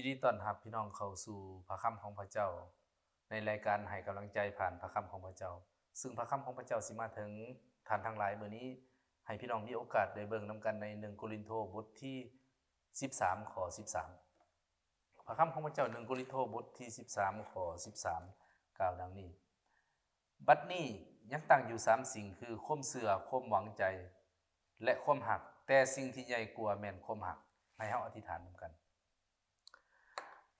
ยินดีต้อนรับพี่น้องเข้าสู่พระคำของพระเจ้า ในรายการให้กำลังใจผ่านพระคำของพระเจ้า ซึ่งพระคำของพระเจ้าสิมาถึงท่านทั้งหลายมื้อนี้ ให้พี่น้องมีโอกาสได้เบิ่งนํกันใน1โครินโธบทที่ 13ข้อ13 พระคำของพระเจ้า1โครินโธบทที่ 13ข้อ13 กล่าวดังนี้ บัดนี้ยังตั้งอยู่สามสิ่งคือความเสื่อความหวังใจ และความหัก แต่สิ่งที่ใหญ่กว่าแม่นความหักให้เฮาอธิษฐานนํกัน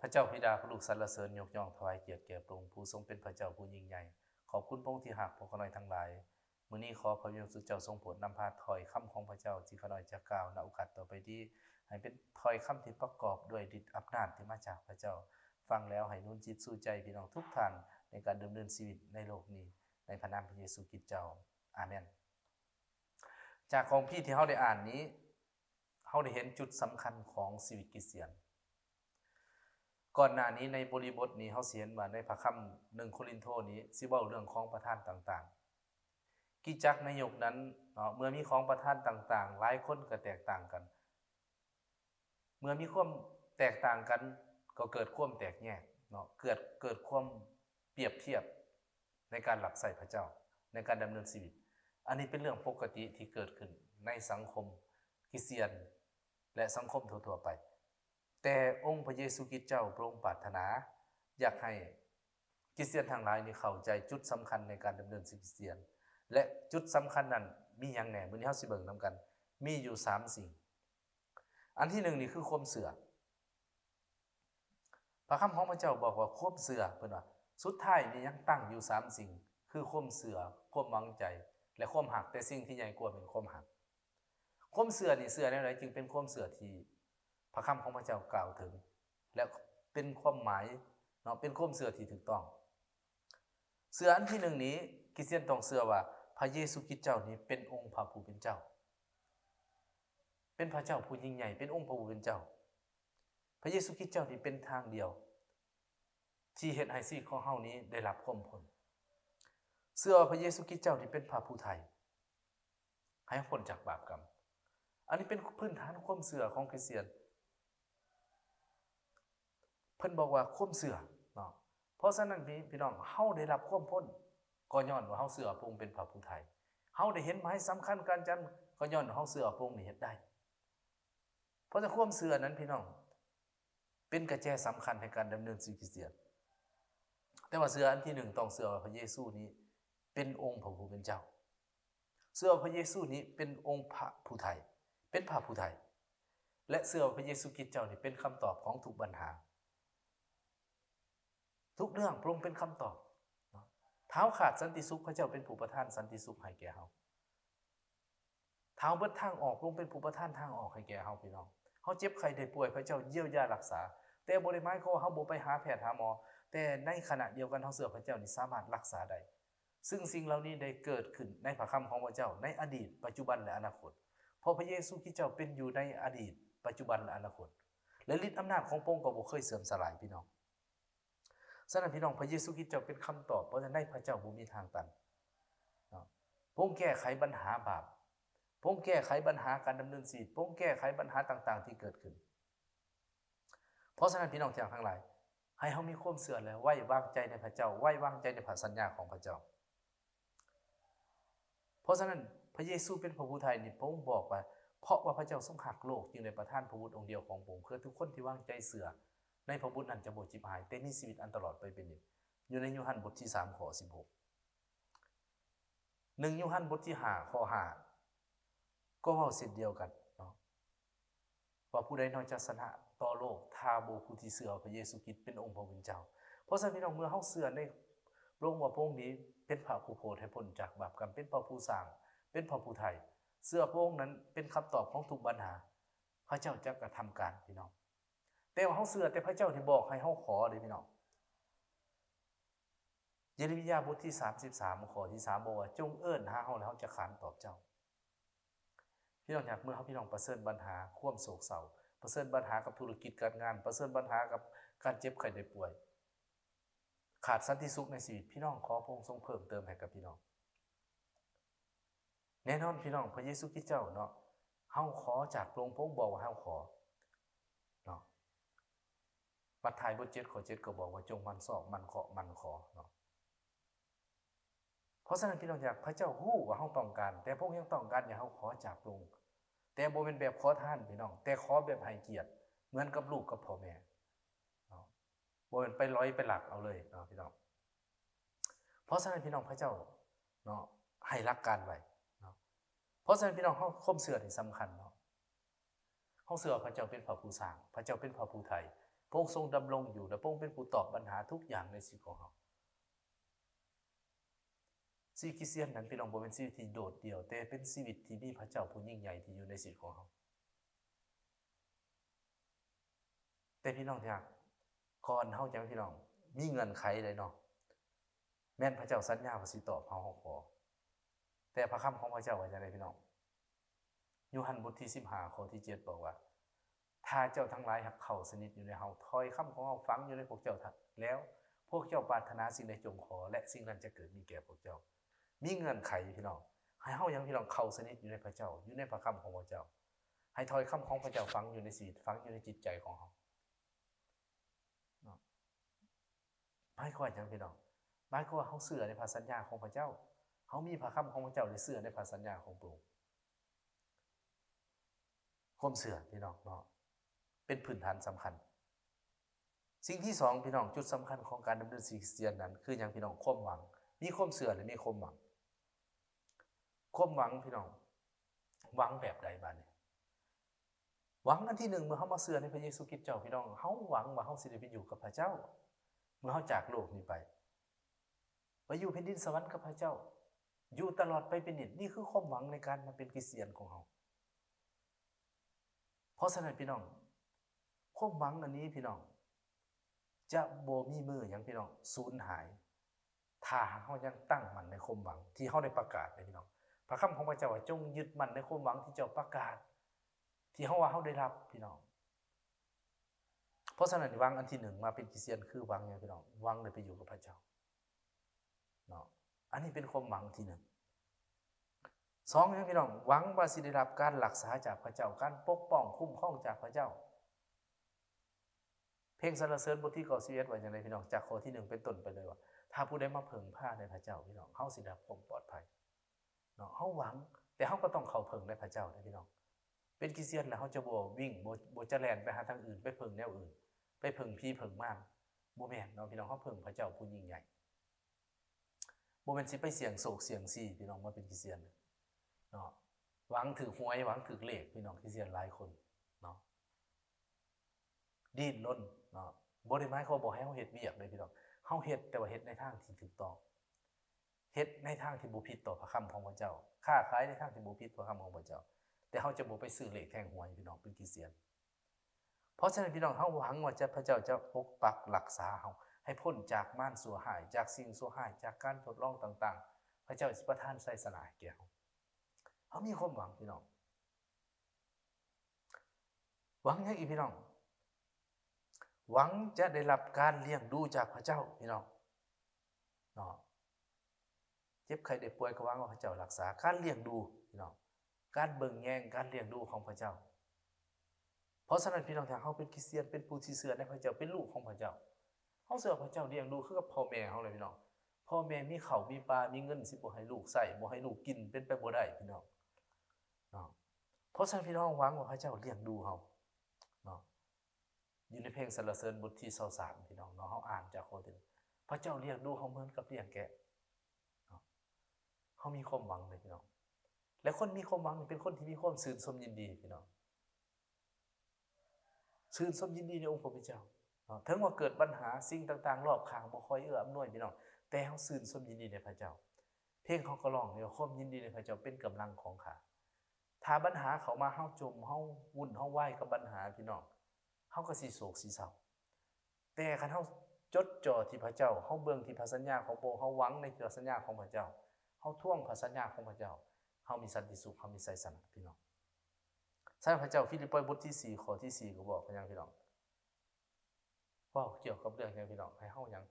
ระเจ้าพิดาพระลูกสรรเสริญยกย่องถวายเกียรติแก่พระองค์ผู้ทรงเป็นพระเจ้าผู้ยิ่งใหญ่ขอบคุณพระองค์ที่หักพวกขน้อยทั้งหลายมื้อนี้ขอพระวิญญาณสุดเจ้าทรงโปรดนำพาถอยคำของพระเจ้าที่ขน้อยจะกล่าวณโอกาสต่อไปนี้ให้เป็นถอยคำที่ประกอบด้วยฤทธิ์อำนาจที่มาจากพระเจ้า ฟังแล้วให้นุ่นจิตสู่ใจพี่น้องทุกท่านในการดำเนินชีวิตในโลกนี้ ในพระนามพระเยซูคริสต์เจ้าอาเมนจากของพี่ที่เฮาได้อ่านนี้เฮาได้เห็นจุดสำคัญของชีวิตคริสเตียน ก่อนหน้านี้ในบริบทนี้เฮาสิเห็นว่าในพระคัมภ์1โครินโธนี้สิเว้าเรื่องของประธานต่างๆ กิจจักรในยุคนั้นเนาะเมื่อมีของประธานต่างๆ หลายคนก็แตกต่างกัน เมื่อมีความแตกต่างกัน ก็เกิดความแตกแยกเนาะเกิดเกิดความเปรียบเทียบในการหลักใส่พระเจ้าในการดำเนินชีวิต อันนี้เป็นเรื่องปกติที่เกิดขึ้นในสังคมคริสเตียน และสังคมทั่วๆไป แต่องค์พระเยซูคริสต์เจ้าพระองค์ปรารถนา อยากให้คริสเตียนทั้งหลายนี่เข้าใจจุดสำคัญในการดำเนินชีวิตคริสเตียน และจุดสำคัญนั้นมีหยังแหน่มื้อนี้เฮาสิเบิ่งนํกัน มีอยู่ 3 สิ่ง อันที่1นี่คือความเสื่อพระคำของพระเจ้าบอกว่าความเสื่อเพิ่นว่าสุดท้ายนี่ยังตั้งอยู่ 3 สิ่ง คือความเสื่อความหวังใจ และความหักแต่สิ่งที่ใหญ่กว่าเป็นความหักความเสื่อนี่เสื่อแนวไหนจึงเป็นความเสื่อที่ ระคำของพระเจ้ากล่าวถึง และเป็นความหมายเนาะเป็นความเสื่อที่ถูกต้อง เสื่ออันที่หนึ่งนี้คริสเตียนต้องเสื่อว่า พระเยซูคริสต์เจ้านี้เป็นองค์พระผู้เป็นเจ้า เป็นพระเจ้าผู้ยิ่งใหญ่เป็นองค์พระผู้เป็นเจ้า พระเยซูคริสต์เจ้านี้เป็นทางเดียว ที่เฮ็ดให้ชีวิตของเฮานี้ได้รับความพ้นเสื่อพระเยซูคริสต์เจ้านี้เป็นพระผู้ไทยให้พ้นจากบาปกรรม อันนี้เป็นพื้นฐานความเสื่อของคริสเตียน เพิ่นบอกว่าควมเสือเนาะเพราะฉะนั้นพี่พี่น้องเฮาได้รับความพ้นก็ย้อนว่าเฮาเสือพระองค์เป็นพระผู้ไทยเฮาได้เห็นหมายสำคัญการจันก็ย้อนว่าเฮาเสือพระองค์นี่เฮ็ดได้ เพราะฉะควมเสือนั้นพี่น้อง เป็นกระแจสำคัญในการดำเนินชีวิตคริสเตียนแต่ว่าเสืออันที่หนึ่งต้องเสือพระเยซูนี้ เป็นองค์พระผู้เป็นเจ้า เสือพระเยซูนี้เป็นองค์พระผู้ไทยเป็นพระผู้ไทยและเสือพระเยซูคริสต์เจ้านี่เป็นคำตอบของทุกปัญหา ทุกเรื่องพระองค์เป็นคำตอบเท้าขาดสันติสุขพระเจ้าเป็นผู้ประทานสันติสุขให้แก่เฮาเท้าเบิดทางออกพระองค์เป็นผู้ประทานทางออกให้แก่เฮาพี่น้องเฮาเจ็บไข้ได้ป่วยพระเจ้าเยียวยารักษา แต่บ่ได้หมายความว่าเฮาบ่ไปหาแพทย์หาหมอ แต่ในขณะเดียวกันเฮาเชื่อพระเจ้านี่สามารถรักษาได้ซึ่งสิ่งเหล่านี้ได้เกิดขึ้นในพระคำของพระเจ้า ในอดีต ปัจจุบันและอนาคตเพราะพระเยซูคริสต์เจ้าเป็นอยู่ในอดีต ปัจจุบันและอนาคต และฤทธิ์อำนาจของพระองค์ก็บ่เคยเสื่อมสลายพี่น้อง ฉะนั้นพี่น้องพระเยซูคริสต์เจ้าเป็นคำตอบเพราะฉะนั้นพระเจ้าบ่มีทางตันพงค์แก้ไขปัญหาบาปพงค์แก้ไขปัญหาการดำเนินชีวิตพงค์แก้ไขปัญหาต่าง ๆ ที่เกิดขึ้น เพราะฉะนั้นพี่น้องทั้งหลาย ให้เฮามีความเชื่อและไว้วางใจในพระเจ้าไว้วางใจในพระสัญญาของพระเจ้า เพราะฉะนั้นพระเยซูเป็นพระผู้ไทยนี่พระองค์บอกว่าเพราะว่าพระเจ้าทรงหักโลกจึงได้ประทานพระบุตรองค์เดียวของพระองค์เพื่อทุกคนที่วางใจเสื่อ ในพระบุตรนั้นจะบ่จิบหาย แต่มีชีวิตอันตลอดไปเป็นนิจอยู่ในโยฮันบทที่3ข้อ16 1โยฮันบทที่5ข้อ5ก็เว้าเช่นเดียวกันเนาะว่าผู้ใดน้อยจะชนะต่อโลกถ้าบ่ผู้ที่เชื่อพระเยซูคริสต์เป็นองค์พระผู้เป็นเจ้า เพราะฉะนั้นพี่น้องเมื่อเฮาเชื่อในพระองค์ว่าพระองค์นี้เป็นพระผู้โปรดให้พ้นจากบาปกรรมเป็นพระผู้สร้าง เป็นพระผู้ไทย เสื้อพระองค์นั้นเป็นคำตอบของทุกปัญหา พระเจ้าจะกระทำการพี่น้อง แต่ว่าเฮาเสื้อแต่พระเจ้าที่บอกให้เฮาขอเด้พี่น้องเยเรมียาบทที่ 33ข้อที่ 3 บอกว่า จงเอิ้นหาเฮาแล้วเฮาจะขานตอบเจ้า พี่น้องอยากเมื่อเฮาพี่น้องประเสริญปัญหาควมโศกเศร้าประเสริญปัญหากับธุรกิจการงาน ประเสริญปัญหากับการเจ็บไข้ได้ป่วย ขาดสันติสุขในชีวิตพี่น้องขอพระองค์ทรงเพิ่มเติมให้กับพี่น้อง แน่นอนพี่น้องพระเยซูคริสต์เจ้าเนาะเฮาขอจากพระองค์พระองค์บอกว่าเฮาขอ เนาะบัดท้ายบท7ข้อ7ก็บอกว่าจงมันสอบมันเคาะมันขอเนาะเพราะฉะนั้นพี่น้องอยากพระเจ้าฮู้ว่าเฮาต้องการ แต่พวกยังต้องการอย่าเฮาขอจากพรงแต่บ่เป็นแบบขอท่านพี่น้อง แต่ขอแบบให้เกียรติเหมือนกับลูกกับพ่อแม่เนาะบ่เป็นไปร้อยไปหลักเอาเลยเนาะพี่น้อง เพราะฉะนั้นพี่น้องพระเจ้าเนาะให้รักการไว้เนาะเพราะฉะนั้นพี่น้องเฮาคมเสื่อนี่สำคัญเนาะเฮาเสื่อพระเจ้าเป็นพระผู้สร้าง พระเจ้าเป็นพระผู้ไทย พระองค์ทรงดำรงอยู่และพระองค์เป็นผู้ตอบปัญหาทุกอย่างในชีวิตของเฮาชีวิตคริสเตียนนั้นพี่น้องบ่เป็นชีวิตที่โดดเดี่ยวแต่เป็นชีวิตที่มีพระเจ้าผู้ยิ่งใหญ่ที่อยู่ในชีวิตของเฮาแต่พี่น้องที่รักก่อนเฮาจังพี่น้อง มีเงื่อนไขเลยเนาะแม่นพระเจ้าสัญญาว่าสิตอบเฮาเฮาขอแต่พระคำของพระเจ้าว่าจังไดพี่น้องยูฮันบทที่15ข้อที่7บอกว่า ถ้าเจ้าทั้งหลายหักเข้าสนิทอยู่ในเฮาถอยคำของเฮาฝังอยู่ในพวกเจ้าทักแล้วพวกเจ้าปรารถนาสิ่งใดจงขอ และสิ่งนั้นจะเกิดมีแก่พวกเจ้า มีเงื่อนไขพี่น้องให้เฮายังพี่น้องเข้าสนิทอยู่ในพระเจ้า อยู่ในพระคำของพระเจ้า ให้ถอยคำของพระเจ้าฝังอยู่ในชีวิตฝังอยู่ในจิตใจของเฮาเนาะหมายความว่าจังพี่น้องหมายความว่าเขาเสื่อในพระสัญญาของพระเจ้าเขามีพระคำของพระเจ้าหรือเสื่อในพระสัญญาของพระองค์ความเสื่อพี่น้องเนาะ เป็นพื้นฐานสำคัญ สิ่งที่สองพี่น้องจุดสำคัญของการดำเนินชีวิตคริสเตียนนั้น คืออย่างพี่น้องความหวัง มีความเสื่อหรือมีความหวังความหวังพี่น้องหวังแบบใดบ้างเนี่ยหวังอันที่หนึ่งเมื่อเขามาเสื่อในพระเยซูคริสต์เจ้าพี่น้องเขาหวังว่าเขาสิได้ไปอยู่กับพระเจ้า เมื่อเขาจากโลกนี้ไปไปอยู่แผ่นดินสวรรค์กับพระเจ้า อยู่ตลอดไปเป็นนิจนี่คือความหวังในการมาเป็นคริสเตียนของเราเพราะฉะนั้นพี่น้อง ความหวังอันนี้พี่น้อง จะโบมีมืออย่างพี่น้องสูญหายถ้าเขายังตั้งมันในความหวัง ที่เขาได้ประกาศเลยพี่น้อง พระคำของพระเจ้าว่าจงยึดมั่นในความหวังที่เจ้าประกาศ ที่เขาว่าเขาได้รับพี่น้อง เพราะฉะนั้นวังอันที่หนึ่งมาเป็นคริเตียนคือหวังอย่างพี่น้องหวังเลยไปอยู่กับพระเจ้าเนาะอันนี้เป็นความหวังที่หนึ่งสองนะพี่น้องหวังว่าสิได้รับการรักษาจากพระเจ้าการปกป้องคุ้มครองจากพระเจ้า เพลงสรรเสริญบทที่เก้าสิเอ็ดว่าอย่างไรพี่น้องจากข้อที่หนึ่งเป็นต้นไปเลยว่า ถ้าผู้ใดมาเพิงผ้าในพระเจ้าพี่น้องเฮาสิดับความปลอดภัยเนาะเฮาหวัง แต่เฮาก็ต้องเข้าเพิงในพระเจ้านะพี่น้อง เป็นคริเตียนแล้วเฮาจะบ่วิ่งบ่บ่จะแลนไปหาทางอื่น ไปเพิงแนวอื่น ไปเพิงพี่เพิงม่านบ่แมนเนาะพี่น้องเฮาเพิงพระเจ้าผู้ยิ่งใหญ่บ่แมนสิไปเสียงโศกเสียงซีพี่น้องมาเป็นคริเตียนเนาะหวังถือหวยหวังถือเลขพี่น้องคริเตียนหลายคนเนาะดิ้นรน เนาะบ่ได้หมายความว่าบ่ให้เฮาเฮ็ดเวียกเลยพี่น้องเฮาเฮ็ดแต่ว่าเฮ็ดในทางที่ถูกต้องเฮ็ดในทางที่บ่ผิดต่อพระคำของพระเจ้า ค้าขายในทางที่บ่ผิดต่อพระคำของพระเจ้า แต่เฮาจะบ่ไปซื้อเหลขแทงหัวพี่น้องเป็นคริเตียน เพราะฉะนั้นพี่น้องเฮาหวังว่าจะพระเจ้าจะปกปักรักษาเฮาให้พ้นจากม่านสัวหาย จากสิ่งสัวหาย จากการทดลองต่าง ๆ พระเจ้าสิประทานไสสลายแก่เฮาเฮามีความหวังพี่น้อง หวังยังอีกพี่น้อง หวังจะได้รับการเลี้ยงดูจากพระเจ้าพี่น้องเนาะเจ็บไข้ได้ป่วยก็หวังว่าพระเจ้ารักษาการเลี้ยงดูพี่น้องการเบิ่งแยงการเลี้ยงดูของพระเจ้า เพราะฉะนั้นพี่น้องถ้าเฮาเป็นคริสเตียนเป็นผู้ที่เชื่อในพระเจ้าเป็นลูกของพระเจ้าเขาเสือพระเจ้าเลี้ยงดูคือกับพ่อแม่เขาเลยพี่น้องพ่อแม่มีเขามีปลามีเงินสิบ่ให้ลูกใส่บ่ให้ลูกกินเป็นไปบ่ได้พี่น้องเนาะเพราะฉะนั้นพี่น้องหวังว่าพระเจ้าเลี้ยงดูเขา อยู่ในเพลงสรรเสริญบทที่23พี่น้องเนาะเขาอ่านจากข้อที่พระเจ้าเลี้ยงดูเขาเหมือนกับเลี้ยงแกะเขามีความหวังเลยพี่น้อง และคนมีความหวังเป็นคนที่มีความซื่นชมยินดีพี่น้องซื่นชมยินดีในองค์พระผู้เจ้าถึงว่าเกิดปัญหาสิ่งต่างๆ รอบข้างบ่ค่อยเอื้ออำนวยพี่น้อง แต่เฮาซื่นสมยินดีในพระเจ้า เพลงเขาก็ร้องเนี่ยความยินดีในพระเจ้าเป็นกำลังของข้าถ้าปัญหาเขามาเฮาจมเฮาวุ่นเฮาไหวกับปัญหาพี่น้อง เฮาก็สิโศกสิเศร้าแต่คันเฮาจดจ่อที่พระเจ้าเฮาเบิ่งที่พระสัญญาของพระองค์เฮาหวังในพระสัญญาของพระเจ้าเฮาท่วงพระสัญญาของพระเจ้าเฮามีสันติสุขเฮามีไสสนะพี่น้องใช่พระเจ้าฟิลิปปีบทที่ 4 ข้อที่ 4 ก็บอกพยังพี่น้องว่าเกี่ยวกับเรื่องนี้พี่น้องให้เฮายัง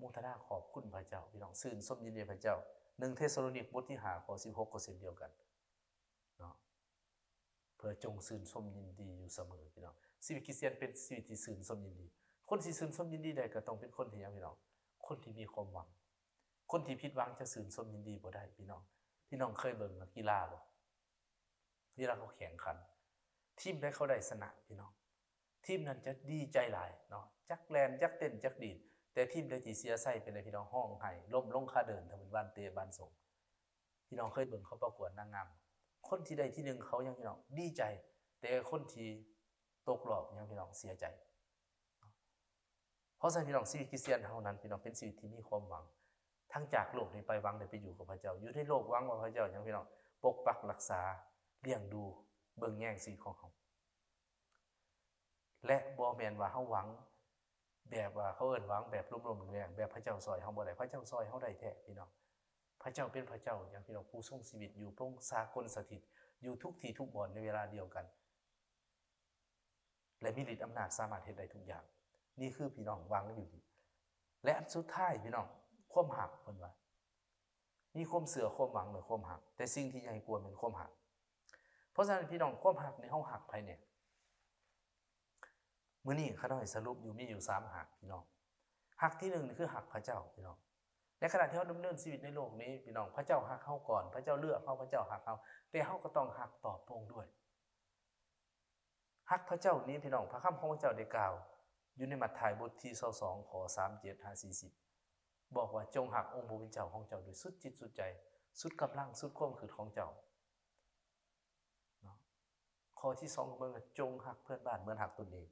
มุทนาขอบคุณพระเจ้าพี่น้องซื่นส้มยินดีพระเจ้าหนึ่งเทสโลนิกบทที่5ข้อ16ก็เช่นเดียวกัน พื่อจงซื่นชมยินดีอยู่เสมอพี่น้องชีวิตคริสเตียนเป็นชีวิตที่ซื่นชมยินดี คนที่ซื่นชมยินดีได้ก็ต้องเป็นคนที่ยังพี่น้องคนที่มีความหวัง คนที่ผิดหวังจะซื่นชมยินดีบ่ได้พี่น้องพี่น้องเคยเบิ่งนักกีฬาบ่เวลาเขาแข่งขัน ทีมใดเขาได้ชนะพี่น้องทีมนั้นจะดีใจหลายเนาะจักแลนจักเต้นจักดีดแต่ทีมใดที่เสียไส้เป็นไดพี่น้องห้องไห้ล้มลงค่าเดินทำเป็นบ้านเตะบ้านส่งพี่น้องเคยเบิ่งเขาประกวดนางงาม คนที่ได้ที่หนึ่งเขายังพี่น้องดีใจ แต่คนที่ตกรอบยังพี่น้องเสียใจ เพราะฉะนั้นพี่น้องชีวิตคริสเตียนเท่านั้นพี่น้องเป็นชีวิตที่มีความหวัง ทั้งจากโลกนี้ไปหวังได้ไปอยู่กับพระเจ้า อยู่ในโลกหวังว่าพระเจ้ายังพี่น้องปกปักรักษาเลี้ยงดูเบิ่งแย่งสิ่งของเขาและบ่แมนว่าเฮาหวัง แบบว่าเขาเอินหวังแบบลุ่มๆแรงแบบพระเจ้าซอยเฮาบ่ได้พระเจ้าซอยเฮาได้แท้พี่น้อง พระเจ้าเป็นพระเจ้าอย่างพี่น้องผู้ทรงชีวิตอยู่พระองค์สากลสถิตอยู่ทุกที่ทุกบ่อนในเวลาเดียวกัน และมีฤทธิ์อำนาจสามารถเฮ็ดได้ทุกอย่าง นี่คือพี่น้องวังอยู่นี่และอันสุดท้ายพี่น้องความหักเพิ่นว่ามีความเสือความหวังหรือความหัก แต่สิ่งที่ใหญ่กว่าเป็นความหัก เพราะฉะนั้นพี่น้องความหักในเฮาหักภายเนี่ยมื้อนี้ข้าน้อยสรุปอยู่มีอยู่3หักพี่น้องหักที่หนึ่งคือหักพระเจ้าพี่น้อง ในขณะที่เราดำเนินชีวิตในโลกนี้พี่น้องพระเจ้าหักเขาก่อน พระเจ้าเลือกเขาพระเจ้าหักเขาแต่เขาก็ต้องหักตอบพระองค์ด้วยหักพระเจ้านี้พี่น้องพระคำของพระเจ้าได้กล่าว อยู่ในมัทธิวบทที่22ขอ37 5 40บอกว่าจงหักองค์พระผู้เป็นเจ้าของเจ้าด้วยสุดจิตสุดใจ สุดกำลังสุดความคือของเจ้าเนาะข้อที่2ของเบิ่งจงหักเพื่อนบ้านเหมือนหักตนเอง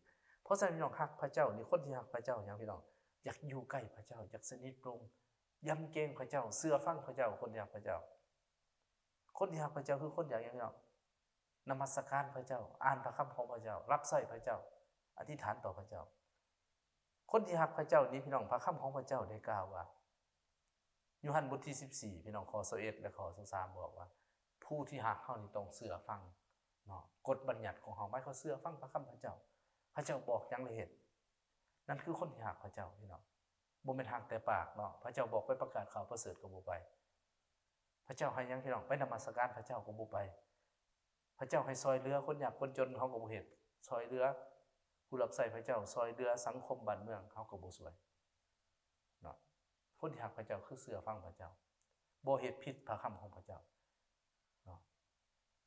เพราะฉะนั้นพี่น้องหักพระเจ้านี่คนที่หักพระเจ้าอย่างพี่น้องอยากอยู่ใกล้พระเจ้าอยากสนิทปรง ยำเกรงพระเจ้า เสื้อฟังพระเจ้า คนที่หักพระเจ้า คนที่หักพระเจ้าคือคนอยางนี้เนานมัสการพระเจ้า อ่านพระคำของพระเจ้า รับใส่พระเจ้า อธิษฐานต่อพระเจ้า คนที่หักพระเจ้านี้พี่น้องพระคำของพระเจ้าได้กล่าวว่ายูฮันบทที่ 14 พี่น้องข้อ21และข้อ23บอกว่า ผู้ที่หักเขานี่ต้องเสื้อฟังเนาะกฎบัญญัติของเขาไม่เขาเสื้อฟังพระคำพระเจ้า พระเจ้าบอกย่างละเอียดนั่นคือคนที่หักพระเจ้าพี่น้อง บ่เป็นทางแต่ปากเนาะพระเจ้าบอกไปประกาศข่าวประเสริฐก็บ่ไป พระเจ้าให้ยังพี่น้องไปนมัสการพระเจ้าก็บ่ไป พระเจ้าให้ซอยเรือคนอยากคนจนเขาก็บ่เฮ็ดซอยเรือผู้รับใช้พระเจ้า ซอยเรือสังคมบ้านเมืองเขาก็บ่สวยเนาะคนที่หักพระเจ้าคือเสือฟังพระเจ้าบ่เฮ็ดผิดพระคำของพระเจ้าเนาะ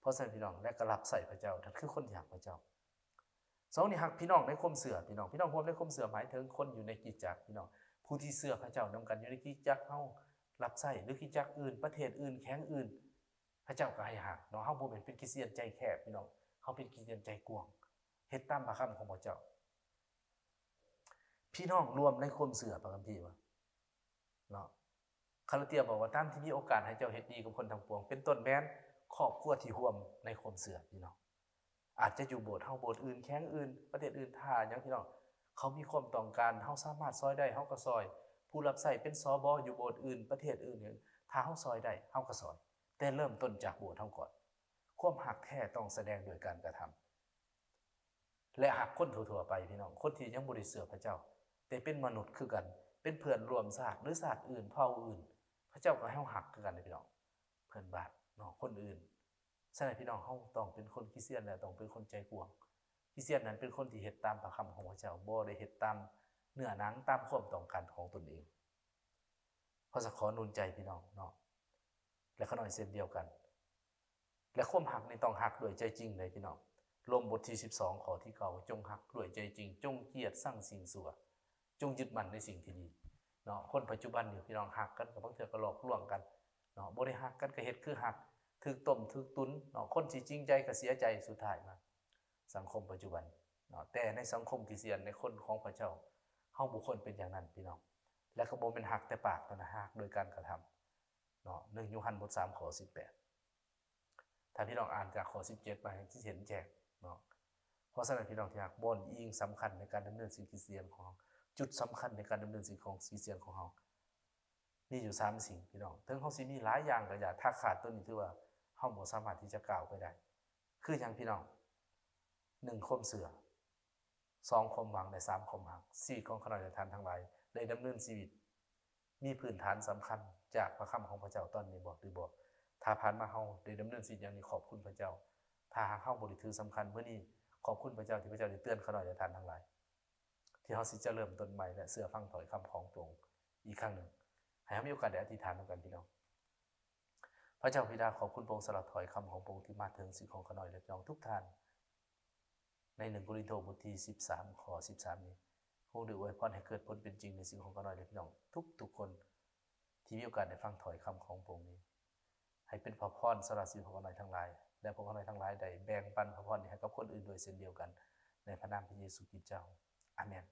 เพราะฉะนั้นพี่น้องและก็รับใส่พระเจ้านั่นคือคนที่หักพระเจ้าสองนี่หักพี่น้องในคมเสือพี่น้องพี่น้องพวมในคมเสือหมายถึงคนอยู่ในกิจจักพี่น้อง ผู้ที่เสือพระเจ้านำกันอยู่ในกิจจักเฮารับใช้หรือกิจจักอื่น ประเทศอื่นแข้งอื่น พระเจ้าก็ให้หักเนาะเฮาบ่แม่นเป็นคริสเตียนใจแคบพี่น้องเฮาเป็นคริสเตียนใจกว้างเฮ็ดตามพระคำของพระเจ้า พี่น้องรวมในคมเสือพระคัมภีร์ว่าเนาะคาราเตียบอกว่าตามที่มีโอกาสให้เจ้าเฮ็ดดีกับคนทั้งปวง เป็นต้นแม้นครอบครัวที่ร่วมในคมเสือพี่น้องอาจจะอยู่โบสถ์เฮาโบสถ์อื่นแข้งอื่น ประเทศอื่นท่าอย่างพี่น้อง เขามีความต้องการเฮาสามารถซอยได้เฮาก็ซอย ผู้รับใช้เป็นสบอยู่โบสถ์อื่น ประเทศอื่นเนี่ยถ้าเฮาซอยได้เฮาก็ซอย แต่เริ่มต้นจากโบสถ์เฮาก่อน ความหักแท้ต้องแสดงโดยการกระทำและหักคนทั่วๆไปพี่น้องคนที่ยังบ่ได้เสือพระเจ้า แต่เป็นมนุษย์คือกัน เป็นเพื่อนรวมชาสติหรือชาสติอื่นเผ่าอื่น พระเจ้าก็ให้หักคือกันพี่น้อง เพื่อนบ้านเนาะคนอื่นฉะนั้นพี่น้องเฮาต้องเป็นคนคริสเตียนและต้องเป็นคนใจกว้าง คริเตียนนั้นเป็นคนที่เฮ็ดตามพระคำของพระเจ้าบ่ได้เฮ็ดตามเนื้อหนังตามความต้องการของตนเองเพราะจะขอนุนใจพี่น้องเนาะและขน้อยเช่นเดียวกัน และความหักในต้องหักด้วยใจจริงเลยพี่น้องลมบทที่ 12 ขอที่เก่าจงหักด้วยใจจริง จงเกียดสร้างสิ่งสั่วจงยึดมั่นในสิ่งที่ดีเนาะคนปัจจุบันเนี่พี่น้องหักกันกับบางเทื่อก็หลอกลวงกันเนาะบ่ได้หักกันก็เฮ็ดคือหักถึกต้มถึกตุนเนาะคนที่จริงใจก็เสียใจสุดท้ายมา สังคมปัจจุบันเนาะแต่ในสังคมคริสเตียนในคนของพระเจ้าเฮาบุคคลเป็นอย่างนั้นพี่น้อง และก็บ่เป็นหักแต่ปากแต่นะหักโดยการกระทำเนาะ1ยูฮันบท3ข้อ18ถ้าพี่น้องอ่านจากข้อ17มาที่เห็นแจ้งเนาะเพราะฉะนั้นพี่น้องที่หักบนอิงสำคัญในการดำเนินสิ่งคริสเตียนของจุดสำคัญในการดำเนินสิ่งของคริสเตียนของเรามีอยู่3สิ่งพี่น้องถึงเฮาสิมีหลายอย่างก็อย่าถ้าขาดตัวนี้ถือว่าเฮาบ่สามารถที่จะกล่าวไปได้ คือหยังพี่น้อง 1คมเสือ2คมหวังและ3คมหัก4ของขณะทานทั้งหลายได้ดำเนินชีวิต มีพื้นฐานสำคัญจากพระคำของพระเจ้าตอนนี้บอกหรือบอกถ้าผ่านมาเฮาได้ดำเนินชีวิตอย่างนี้ขอบคุณพระเจ้า ถ้าหากเฮาบ่ได้ถือสำคัญเมื้อนี้ขอบคุณพระเจ้าที่พระเจ้าได้เตือนขนอยและทานทั้งหลาย ที่เฮาสิจะเริ่มต้นใหม่และเชื่อฟังถอยคำของพรงอีกครั้งหนึ่งให้เฮามีโอกาสได้อธิษฐานร่วมกันพี่น้องพระเจ้าบิดาขอบคุณพระองค์สำหรับถอยคำของพระองค์ที่มาถึงสิ่งของขน่อยและพี่น้องทุกท่าน ในหนึ่งโครินโตบทที่ 13ข้อ13 นี้พระองค์ได้อวยพรให้เกิดผลเป็นจริงในสิ่งของเขาหน่อยเลยพี่น้อง ทุกทุกคนที่มีโอกาสได้ฟังถ้อยคำของพระองค์นี้ ให้เป็นพระพรสำหรับสิ่งของเขาหน่อยทั้งหลาย และพวกเขาหน่อยทั้งหลายได้แบ่งปันพระพรนี้ให้กับคนอื่นโดยเช่นเดียวกัน ในพระนามพระเยซูคริสต์เจ้าอาเมน